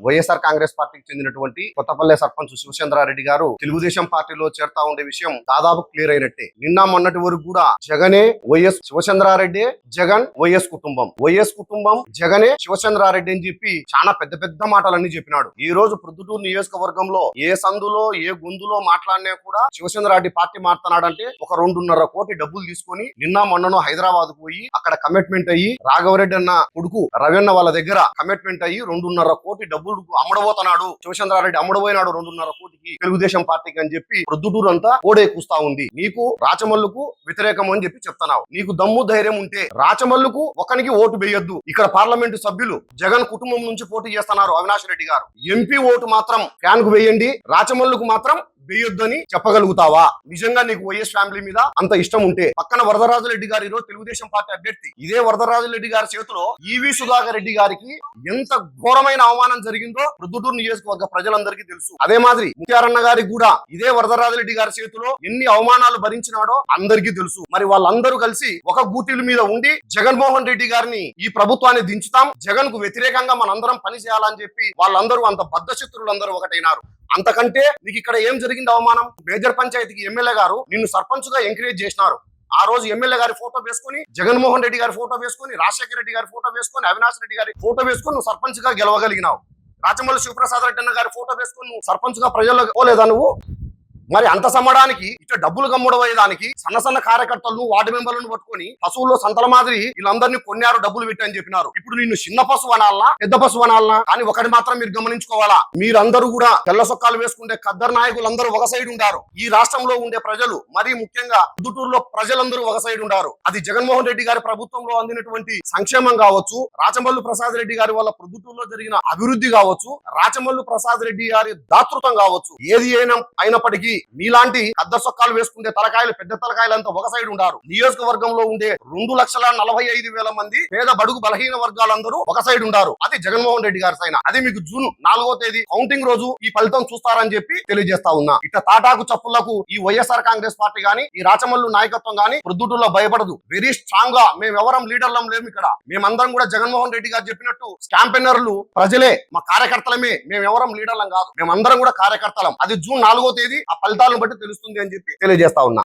వైఎస్ఆర్ కాంగ్రెస్ పార్టీకి చెందినటువంటి కొత్తపల్లె సర్పంచ్ శివచంద్రారెడ్డి గారు తెలుగుదేశం పార్టీలో చేరుతా ఉండే విషయం దాదాపు క్లియర్ అయినట్టే. నిన్న మొన్నటి వరకు కూడా జగనే వైఎస్ శివచంద్రారెడ్డి జగన్ వైఎస్ కుటుంబం. వైఎస్ కుటుంబం జగనే శివచంద్రారెడ్డి అని చెప్పి చాలా పెద్ద పెద్ద మాటలన్నీ చెప్పినాడు. ఈ రోజు ప్రొద్దుటూరు నియోజకవర్గంలో ఏ సందులో ఏ గొంతులో మాట్లాడినా కూడా శివచంద్రారెడ్డి పార్టీ మారుతున్నాడంటే ఒక రెండున్నర కోటి డబ్బులు తీసుకొని నిన్న మొన్నను హైదరాబాద్ పోయి అక్కడ కమిట్మెంట్ అయ్యి రాఘవరెడ్డి అన్న కొడుకు రవీణ వాళ్ళ దగ్గర కమిట్మెంట్ అయ్యి రెండున్నర కోటి డబ్బులు అమ్మడబోతున్నాడు. శివచంద్రారెడ్డి అమ్మడబోయినాడు రెండున్నర కోటికి. తెలుగుదేశం పార్టీకి అని చెప్పి ప్రొద్దుటూరు అంతా ఓడే కూస్తా ఉంది. నీకు రాచమల్లుకు వ్యతిరేకం అని చెప్పి చెప్తున్నావు. నీకు దమ్ము ధైర్యం ఉంటే రాచమల్లుకు ఒకనికి ఓటు వేయొద్దు. ఇక్కడ పార్లమెంటు సభ్యులు జగన్ కుటుంబం నుంచి పోటీ చేస్తున్నారు అవినాష్ రెడ్డి గారు. ఎంపీ ఓటు మాత్రం ఫ్యాన్కు వేయండి. రాచమల్లుకు మాత్రం వేయొద్దని చెప్పగలుగుతావా? నిజంగా నీకు వైఎస్ ఫ్యామిలీ మీద అంత ఇష్టం ఉంటే పక్కన వరదరాజు రెడ్డి గారు ఈరోజు తెలుగుదేశం పార్టీ అభ్యర్థి. ఇదే వరదరాజు రెడ్డి గారి చేతిలో ఈవి సుధాకర్ రెడ్డి గారికి ఎంత ఘోరమైన అవమానం జరిగిందో ప్రొద్దుటూరు నియోజకవర్గ ప్రజలందరికీ తెలుసు. అదే మాదిరి ముత్యారన్న గారికి కూడా ఇదే వరదరాజు రెడ్డి గారి చేతిలో ఎన్ని అవమానాలు భరించినాడో అందరికీ తెలుసు. మరి వాళ్ళందరూ కలిసి ఒక గూటిల మీద ఉండి జగన్మోహన్ రెడ్డి గారిని ఈ ప్రభుత్వాన్ని దించుతాం జగన్కు వ్యతిరేకంగా మనందరం పని చేయాలని చెప్పి వాళ్ళందరూ అంత బద్ధశత్రులందరూ ఒకటైనారు. అంతకంటే నీకు ఇక్కడ ఏం జరిగింది అవమానం? మేజర్ పంచాయతీకి ఎమ్మెల్యే గారు నిన్ను సర్పంచ్గా ఎంకరేజ్ చేసినారు. ఆ రోజు ఎమ్మెల్యే గారి ఫోటో వేసుకొని జగన్మోహన్ రెడ్డి గారి ఫోటో వేసుకొని రాజశేఖర రెడ్డి గారి ఫోటో వేసుకొని అవినాష్ రెడ్డి గారి ఫోటో వేసుకొని నువ్వు సర్పంచ్గా గెలవగలిగినావు. రాజమల్లి శివప్రసాద్ రెడ్డి గారి ఫోటో వేసుకొని నువ్వు సర్పంచ్గా ప్రజల్లో పోలేదా నువ్వు? మరి అంత సమ్మడానికి ఇటు డబ్బులు గమ్ముడవయ్యేదానికి సన్న సన్న కార్యకర్తలను వార్డు మెంబర్లను పట్టుకొని పశువుల్లో సంతల మాదిరి వీళ్ళందరినీ కొన్నారు డబ్బులు పెట్టి అని చెప్పినారు. ఇప్పుడు నిన్ను చిన్న పశువు అనాలనా పెద్ద పశువు అనాలనా కానీ ఒకటి మాత్రం మీరు గమనించుకోవాలా? మీరందరూ కూడా తెల్ల సొక్కాలు వేసుకుంటే ఖద్దర్ నాయకులందరూ ఒక సైడ్ ఉండారు. ఈ రాష్ట్రంలో ఉండే ప్రజలు మరీ ముఖ్యంగా పుదుటూరులో ప్రజలందరూ ఒక సైడ్ ఉండారు. అది జగన్మోహన్ రెడ్డి గారి ప్రభుత్వంలో అందినటువంటి సంక్షేమం కావచ్చు రాచమల్లు ప్రసాద్ రెడ్డి గారి వల్ల ప్రొద్దుటూరులో జరిగిన అభివృద్ధి కావచ్చు రాచమల్లు ప్రసాద్ రెడ్డి గారి దాతృత్వం కావచ్చు ఏది అయినా అయినప్పటికీ మీలాంటి పెద్ద సొక్కాలు వేసుకుంటే తలకాయలు పెద్ద తలకాయలు అంతా ఒక సైడ్ ఉండారు. నియోజకవర్గంలో ఉండే రెండు లక్షల నలభై ఐదు వేల మంది పేద బడుగు బలహీన వర్గాలందరూ ఒక సైడ్ ఉండారు. అది జగన్మోహన్ రెడ్డి గారి సైన. అది మీకు జూన్. నాలుగో తేదీ కౌంటింగ్ రోజు ఈ ఫలితం చూస్తారని చెప్పి తెలియజేస్తా ఉన్నా. ఇట్లా తాటాకు చప్పులకు ఈ వైఎస్ఆర్ కాంగ్రెస్ పార్టీ గాని ఈ రాచమల్లు నాయకత్వం గాని ప్రొద్దుటూరులో భయపడదు. వెరీ స్ట్రాంగ్గా మేము ఎవరం లీడర్లం లేము ఇక్కడ. మేమందరం కూడా జగన్మోహన్ రెడ్డి గారు చెప్పినట్టు స్టాంపెన్నర్లు ప్రజలే మా కార్యకర్తలమే. మేము ఎవరం లీడర్లం కాదు. మేమందరం కూడా కార్యకర్తలం. అది జూన్ నాలుగో తేదీ ఆ ఫలితాలను బట్టి తెలుస్తుంది అని చెప్పి తెలియజేస్తా ఉన్నా.